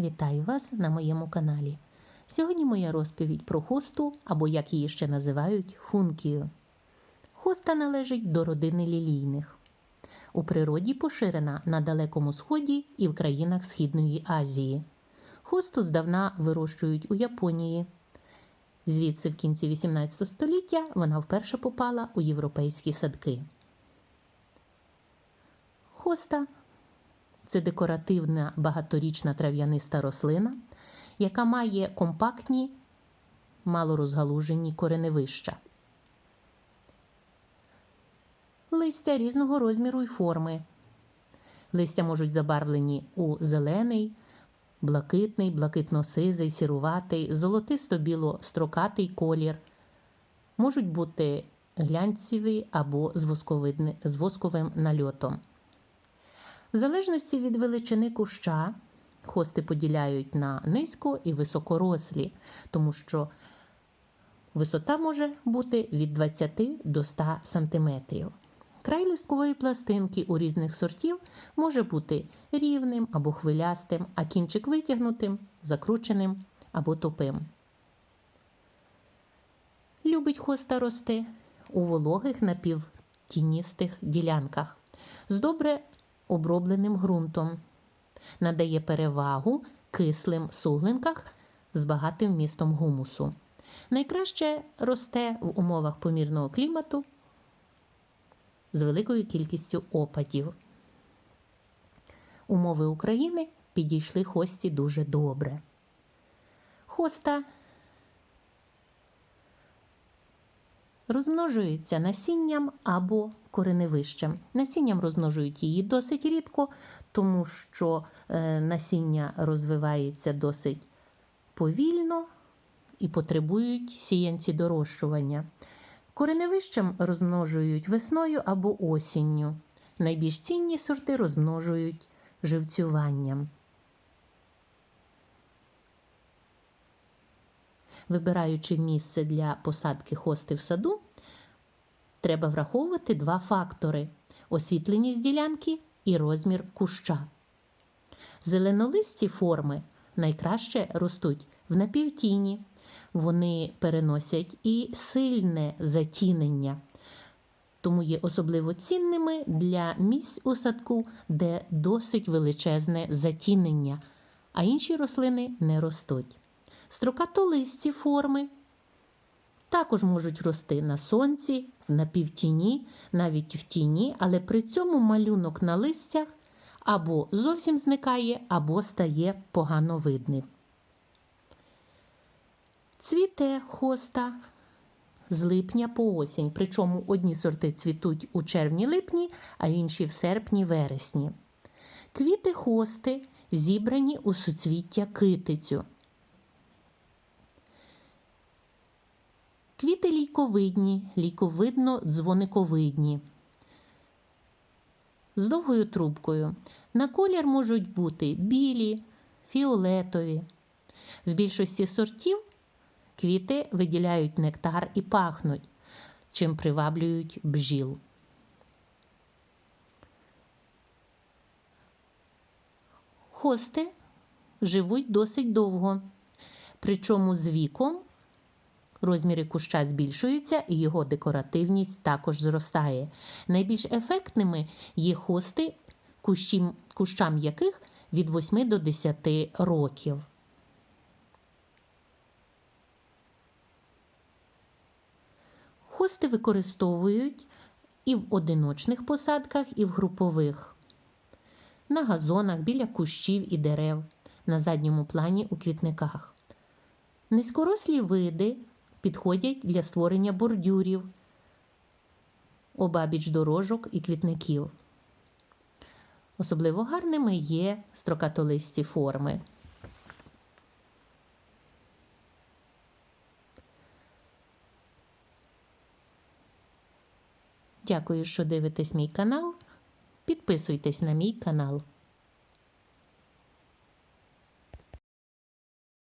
Вітаю вас на моєму каналі. Сьогодні моя розповідь про хосту, або як її ще називають, функію. Хоста належить до родини лілійних. У природі поширена на Далекому Сході і в країнах Східної Азії. Хосту здавна вирощують у Японії. Звідси в кінці 18 століття вона вперше попала у європейські садки. Хоста це декоративна багаторічна трав'яниста рослина, яка має компактні, малорозгалужені кореневища. Листя різного розміру і форми. Листя можуть забарвлені у зелений, блакитний, блакитно-сизий, сіруватий, золотисто-біло-строкатий колір. Можуть бути глянцеві або з, восковим нальотом. В залежності від величини куща хости поділяють на низько і високорослі, тому що висота може бути від 20 до 100 см. Край листкової пластинки у різних сортів може бути рівним або хвилястим, а кінчик витягнутим, закрученим або тупим. Любить хоста рости у вологих напівтіністих ділянках з добре обробленим ґрунтом. Надає перевагу кислим суглинках з багатим вмістом гумусу. Найкраще росте в умовах помірного клімату з великою кількістю опадів. Умови України підійшли хості дуже добре. Хоста розмножується насінням або кореневищем. Насінням розмножують її досить рідко, тому що е, насіння розвивається досить повільно і потребують сіянці дорощування. Кореневищем розмножують весною або осінню. Найбільш цінні сорти розмножують живцюванням. Вибираючи місце для посадки хости в саду, треба враховувати два фактори: освітленість ділянки і розмір куща. Зеленолисті форми найкраще ростуть в напівтіні. Вони переносять і сильне затінення, тому є особливо цінними для місць у садку, де досить величезне затінення, а інші рослини не ростуть. Строкатолисті форми також можуть рости на сонці, на півтіні, навіть в тіні, але при цьому малюнок на листях або зовсім зникає, або стає погано видним. Цвіте хоста з липня по осінь, причому одні сорти цвітуть у червні-липні, а інші в серпні-вересні. Квіти хости зібрані у суцвіття китицю. Квіти лійковидні, лійковидно-дзвониковидні. З довгою трубкою. На колір можуть бути білі, фіолетові. В більшості сортів квіти виділяють нектар і пахнуть, чим приваблюють бджіл. Хости живуть досить довго, причому з віком розміри куща збільшуються і його декоративність також зростає. Найбільш ефектними є хости, кущі, кущам яких від 8 до 10 років. Хости використовують і в одиночних посадках, і в групових, на газонах, біля кущів і дерев, на задньому плані у квітниках. Низькорослі види підходять для створення бордюрів, обабіч дорожок і квітників. Особливо гарними є строкатолисті форми. Дякую, що дивитесь мій канал. Підписуйтесь на мій канал.